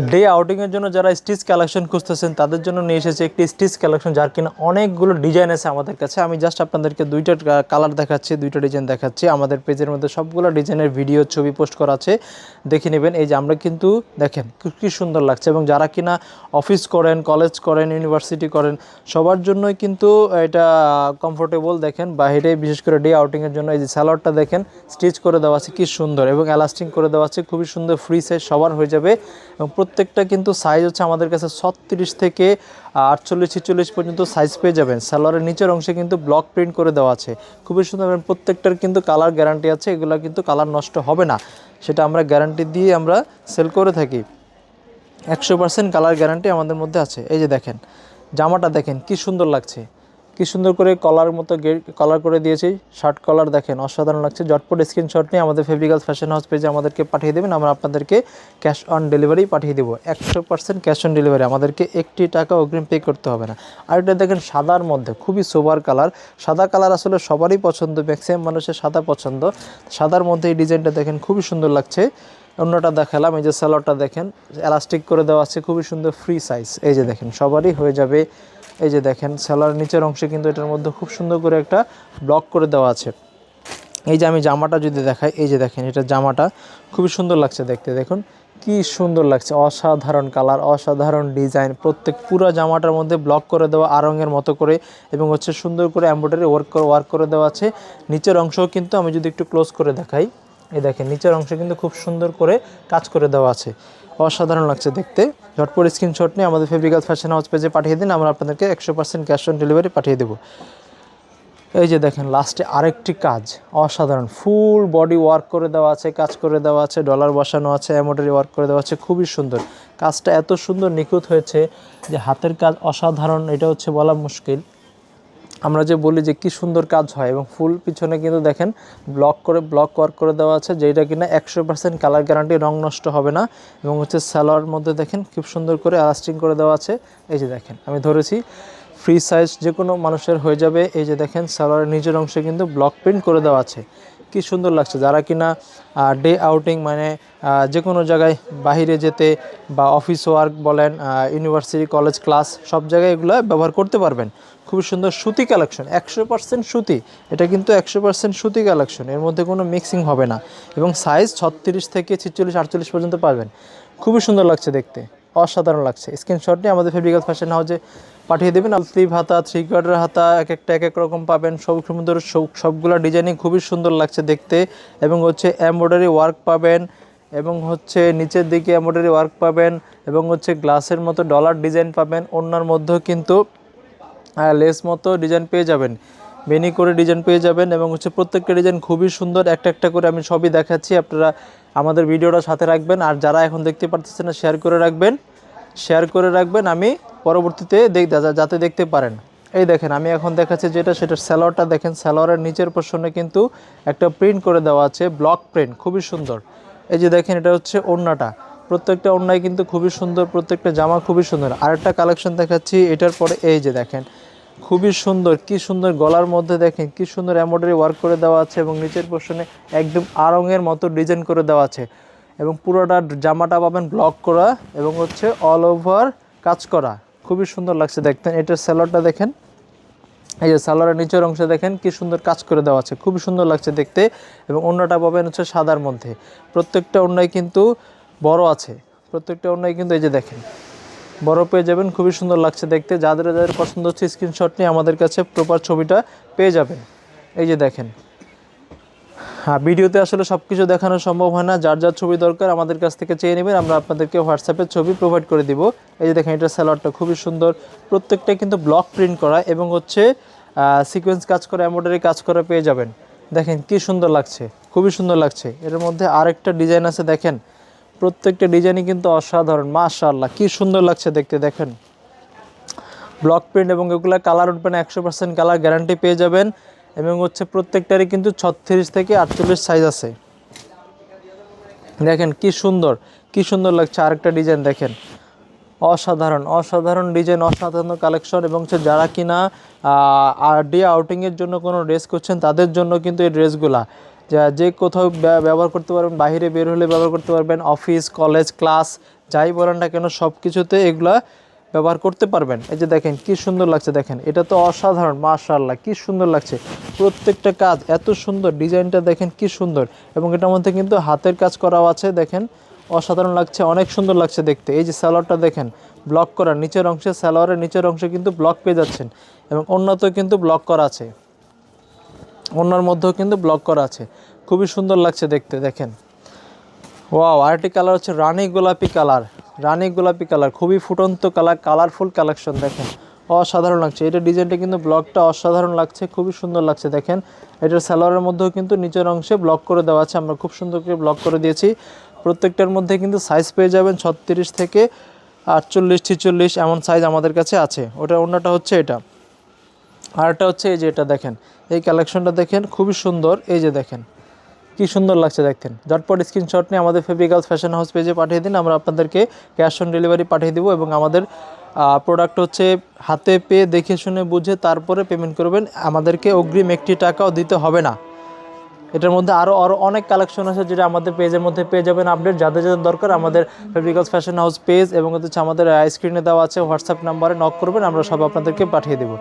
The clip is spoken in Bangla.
ডে আউটিংয়ের জন্য যারা স্টিচ কালেকশন খুঁজতেছেন, তাদের জন্য নিয়ে এসেছে একটি স্টিচ কালেকশন যার কিনা অনেকগুলো ডিজাইন আছে আমাদের কাছে। আমি জাস্ট আপনাদেরকে দুইটা কালার দেখাচ্ছি, দুইটা ডিজাইন দেখাচ্ছি। আমাদের পেজের মধ্যে সবগুলো ডিজাইনের ভিডিও ছবি পোস্ট করা আছে। দেখে নেবেন, এই যে আমরা কিন্তু দেখেন কি- সুন্দর লাগছে এবং যারা কিনা অফিস করেন কলেজ করেন ইউনিভার্সিটি করেন, সবার জন্যই কিন্তু এটা কমফোর্টেবল দেখেন। বাইরে বিশেষ করে ডে আউটিংয়ের জন্য এই যে স্যালোয়ারটা দেখেন স্টিচ করে দেওয়া আছে, কি সুন্দর এবং এলাস্টিং করে দেওয়া আছে, খুবই সুন্দর ফ্রি সাইজ সবার হয়ে যাবে এবং প্রত্যেকটা কিন্তু সাইজ হচ্ছে আমাদের কাছে ছত্রিশ থেকে আটচল্লিশ, ছিচল্লিশ পর্যন্ত সাইজ পেয়ে যাবেন। সালোয়ারের নিচের অংশে কিন্তু ব্লক প্রিন্ট করে দেওয়া আছে। খুবই সুন্দর প্রত্যেকটার কিন্তু কালার গ্যারান্টি আছে, এগুলো কিন্তু কালার নষ্ট হবে না। সেটা আমরা গ্যারান্টি দিয়ে আমরা সেল করে থাকি। একশো পার্সেন্ট কালার গ্যারান্টি আমাদের মধ্যে আছে। এই যে দেখেন, জামাটা দেখেন, কি সুন্দর লাগছে। কি সুন্দর করে কলার মতো কলার করে দিয়েছি। শার্ট কলার দেখেন, অসাধারণ লাগছে। জটপট স্ক্রিনশট নিয়ে আমাদের ফেব্রিক্যাল ফ্যাশন হাউস পেজে আমাদেরকে পাঠিয়ে দেবেন। আমরা আপনাদেরকে ক্যাশ অন ডেলিভারি পাঠিয়ে দেবো। একশো পার্সেন্ট ক্যাশ অন ডেলিভারি আমাদেরকে একটি টাকা অগ্রিম পে করতে হবে না। আর এটা দেখেন সাদার মধ্যে, খুবই সোবার কালার সাদা কালার আসলে সবারই পছন্দ ম্যাক্সিমাম মানুষের সাদা পছন্দ। সাদার মধ্যে এই ডিজাইনটা দেখেন, খুবই সুন্দর লাগছে। অন্যটা দেখালাম, এই যে স্যালোয়ারটা দেখেন এলাস্টিক করে দেওয়া আছে, খুবই সুন্দর ফ্রি সাইজ এই যে দেখেন, সবারই হয়ে যাবে এই যে দেখেন স্যালোয়ার নিচের অংশে কিন্তু এটার মধ্যে খুব সুন্দর করে একটা ব্লক করে দেওয়া আছে। এই যে আমি জামাটা যদি দেখাই, এই যে দেখেন, এটা জামাটা খুবই সুন্দর লাগছে দেখতে। দেখুন, কি সুন্দর লাগছে। অসাধারণ কালার অসাধারণ ডিজাইন প্রত্যেক পুরো জামাটার মধ্যে ব্লক করে দেওয়া আরঙের মতো করে এবং হচ্ছে সুন্দর করে এমব্রয়ডারি ওয়ার্ক করে ওয়ার্ক করে দেওয়া আছে। নিচের অংশও কিন্তু আমি যদি একটু ক্লোজ করে দেখাই, এই দেখেন, নিচের অংশ কিন্তু খুব সুন্দর করে কাজ করে দেওয়া আছে। অসাধারণ লাগছে দেখতে। ঝটপট স্ক্রিনশট নিয়ে আমাদের ফেব্রিক্যাল ফ্যাশন হাউস পেজে পাঠিয়ে দিন, আমরা আপনাদেরকে একশো পার্সেন্ট ক্যাশ অন ডেলিভারি পাঠিয়ে দেবো। এই যে দেখেন লাস্টে আরেকটি কাজ, অসাধারণ। ফুল বডি ওয়ার্ক করে দেওয়া আছে, কাজ করে দেওয়া আছে ডলার বসানো আছে এমব্রয়ডারি ওয়ার্ক করে দেওয়া আছে, খুবই সুন্দর। কাজটা এত সুন্দর নিখুঁত হয়েছে যে হাতের কাজ অসাধারণ, এটা হচ্ছে বলা মুশকিল। আমরা যে বলি যে কি সুন্দর কাজ হয় এবং ফুল পিছনে কিন্তু দেখেন ব্লক করে ব্লক ওয়ার্ক করে দেওয়া আছে, যেটা কিনা একশো পার্সেন্ট কালার গ্যারান্টি রং নষ্ট হবে না এবং হচ্ছে স্যালোয়ার মধ্যে দেখেন খুব সুন্দর করে আলাস্টিং করে দেওয়া আছে। এই যে দেখেন, আমি ধরেছি ফ্রি সাইজ যে কোনো মানুষের হয়ে যাবে। এই যে দেখেন, সালোয়ারের নিজের অংশে কিন্তু ব্লক প্রিন্ট করে দেওয়া আছে। কি সুন্দর লাগছে? যারা কিনা ডে আউটিং মানে যে কোনো জায়গায় বাইরে যেতে বা অফিস ওয়ার্ক বলেন ইউনিভার্সিটি কলেজ ক্লাস সব জায়গায় এগুলো ব্যবহার করতে পারবেন। খুবই সুন্দর সুতি কালেকশন একশো পার্সেন্ট সুতি। এটা কিন্তু একশো পার্সেন্ট সুতি কালেকশন এর মধ্যে কোনো মিক্সিং হবে না। এবং সাইজ ছত্রিশ থেকে ছিচল্লিশ, আটচল্লিশ পর্যন্ত পাবেন। খুবই সুন্দর লাগছে দেখতে। অসাধারণ লাগছে। স্ক্রিনশট নিয়ে আমাদের ফেব্রিক্যাল ফ্যাশন হাউসে পাঠিয়ে দেবেন। স্লিভ হাতা থ্রি কোয়ার্টার হাতা, এক একটা এক এক রকম পাবেন। সব সুন্দর সব- সবগুলো ডিজাইনিং খুবই সুন্দর লাগছে দেখতে। এবং হচ্ছে এমব্রয়ডারি ওয়ার্ক পাবেন এবং হচ্ছে নিচের দিকে এমব্রয়ডারি ওয়ার্ক পাবেন এবং হচ্ছে গ্লাসের মতো ডলার ডিজাইন পাবেন। অন্যার মধ্যেও কিন্তু লেস মতো ডিজাইন পেয়ে যাবেন। বেনি করে ডিজাইন পেয়ে যাবেন এবং হচ্ছে প্রত্যেকটা ডিজাইন খুবই সুন্দর। একটা একটা করে আমি সবই দেখাচ্ছি। আপনারা আমাদের ভিডিওটা সাথে রাখবেন। আর যারা এখন দেখতে পারতেছেন না শেয়ার করে রাখবেন। শেয়ার করে রাখবেন। আমি পরবর্তীতে দেখ যাতে দেখতে পারেন। এই দেখেন, আমি এখন দেখাচ্ছি যেটা, সেটা স্যালোয়ারটা দেখেন। স্যালোয়ারের নিচের পোর্শনে কিন্তু একটা প্রিন্ট করে দেওয়া আছে ব্লক প্রিন্ট খুবই সুন্দর। এই যে দেখেন, এটা হচ্ছে ওড়নাটা। প্রত্যেকটা ওড়নায় কিন্তু খুবই সুন্দর, প্রত্যেকটা জামা খুবই সুন্দর। আরেকটা কালেকশন দেখাচ্ছি, এটার পরে এই যে দেখেন খুবই সুন্দর, কি সুন্দর গলার মধ্যে দেখেন, কি সুন্দর এমব্রয়ডারি ওয়ার্ক করে দেওয়া আছে এবং নিচের পোর্শনে একদম আরঙের মতো ডিজাইন করে দেওয়া আছে। এবং পুরোটা জামাটা পাবেন ব্লক করা এবং হচ্ছে অল ওভার কাজ করা। খুবই সুন্দর লাগছে দেখতেন এটার স্যালোয়ারটা দেখেন। এই যে সালোয়ারের নিচের অংশে দেখেন, কি সুন্দর কাজ করে দেওয়া আছে। খুবই সুন্দর লাগছে দেখতে এবং অন্যটা পাবেন হচ্ছে সাদার মধ্যে। প্রত্যেকটা অন্যায় কিন্তু বড় আছে। প্রত্যেকটা অন্যায় কিন্তু এই যে দেখেন। বড় পেয়ে যাবেন, খুবই সুন্দর লাগছে দেখতে। যাদের যাদের পছন্দ হচ্ছে স্ক্রিনশট নিয়ে আমাদের কাছে প্রপার ছবিটা পেয়ে যাবেন। এই যে দেখেন। হ্যাঁ ভিডিওতে আসলে সব কিছু দেখানো সম্ভব হয় না। যার যার ছবি দরকার আমাদের কাছ থেকে চেয়ে নেবেন, আমরা আপনাদেরকে হোয়াটসঅ্যাপে ছবি প্রোভাইড করে দিব। এই যে দেখেন, এটা স্যালোয়ারটা খুবই সুন্দর। প্রত্যেকটা কিন্তু ব্লক প্রিন্ট করা এবং হচ্ছে সিকোয়েন্স কাজ করা এমব্রয়ডারি কাজ করা পেয়ে যাবেন। দেখেন কি সুন্দর লাগছে, খুবই সুন্দর লাগছে। এর মধ্যে আরেকটা ডিজাইন আছে, দেখেন। প্রত্যেকটা ডিজাইনই কিন্তু অসাধারণ, মাশাআল্লাহ। কি সুন্দর লাগছে দেখতে, দেখেন। ব্লক প্রিন্ট এবং এগুলো কালার উঠবেন একশো পার্সেন্ট কালার গ্যারান্টি পেয়ে যাবেন। এবং হচ্ছে প্রত্যেকটারই কিন্তু ছত্রিশ থেকে আটচল্লিশ সাইজ আছে। দেখেন কি সুন্দর কি সুন্দর লাগছে আরেকটা ডিজাইন, দেখেন। অসাধারণ অসাধারণ ডিজাইন, অসাধারণ কালেকশন এবং হচ্ছে যারা কিনা ডে আউটিংয়ের জন্য কোনো ড্রেস করছেন তাদের জন্য কিন্তু এই ড্রেসগুলা। যা যে কোথাও ব্যবহার করতে পারবেন, বাইরে বের হলে ব্যবহার করতে পারবেন, অফিস, কলেজ, ক্লাস, যাই বলেন না কেন সব কিছুতে এগুলা ব্যবহার করতে পারবেন। এই যে দেখেন, কি সুন্দর লাগছে দেখেন, এটা তো অসাধারণ, মাশাআল্লাহ, কি সুন্দর লাগছে। প্রত্যেকটা কাজ এত সুন্দর, ডিজাইনটা দেখেন কি সুন্দর, এবং এটার মধ্যে কিন্তু হাতের কাজ করাও আছে, দেখেন, অসাধারণ লাগছে, অনেক সুন্দর লাগছে দেখতে। এই যে স্যালোয়ারটা দেখেন ব্লক করা, নিচের অংশে স্যালোয়ারের নিচের অংশে কিন্তু ব্লক পেয়ে যাচ্ছেন, এবং অন্যতেও কিন্তু ব্লক করা আছে। অন্যর মধ্যেও কিন্তু ব্লক করা আছে। খুবই সুন্দর লাগছে দেখতে, দেখেন। ওয়াও আরেকটি কালার হচ্ছে রানী গোলাপি কালার রানী গোলাপি কালার খুবই ফুটন্ত কালার কালারফুল কালেকশন দেখেন। অসাধারণ লাগছে। এটা ডিজাইনটা কিন্তু ব্লকটা অসাধারণ লাগছে, খুবই সুন্দর লাগছে, দেখেন। এটার স্যালোয়ারের মধ্যেও কিন্তু নিচের অংশে ব্লক করে দেওয়া আছে। আমরা খুব সুন্দর করে ব্লক করে দিয়েছি। প্রত্যেকটার মধ্যে কিন্তু সাইজ পেয়ে যাবেন ছত্রিশ থেকে আটচল্লিশ, ছিচল্লিশ, এমন সাইজ আমাদের কাছে আছে। ওটা অন্যটা হচ্ছে এটা। আরেকটা হচ্ছে এই যে এটা দেখেন। এই কালেকশনটা দেখেন, খুবই সুন্দর। এই যে দেখেন, কি সুন্দর লাগছে দেখতেন। ঝটপট স্ক্রিনশট নিয়ে আমাদের ফেব্রিকালস ফ্যাশন হাউস পেজে পাঠিয়ে দিন, আমরা আপনাদেরকে ক্যাশ অন ডেলিভারি পাঠিয়ে দেবো এবং আমাদের প্রোডাক্ট হচ্ছে হাতে পেয়ে দেখে শুনে বুঝে তারপরে পেমেন্ট করবেন। আমাদেরকে অগ্রিম একটি টাকাও দিতে হবে না। এটার মধ্যে আরও আরও অনেক কালেকশন আছে যেটা আমাদের পেজের মধ্যে পেয়ে যাবেন আপডেট যাদের যাদের দরকার আমাদের ফেব্রিকালস ফ্যাশন হাউস পেজ এবং হচ্ছে আমাদের স্ক্রিনে দেওয়া আছে হোয়াটসঅ্যাপ নাম্বারে নক করবেন, আমরা সব আপনাদেরকে পাঠিয়ে দেবো।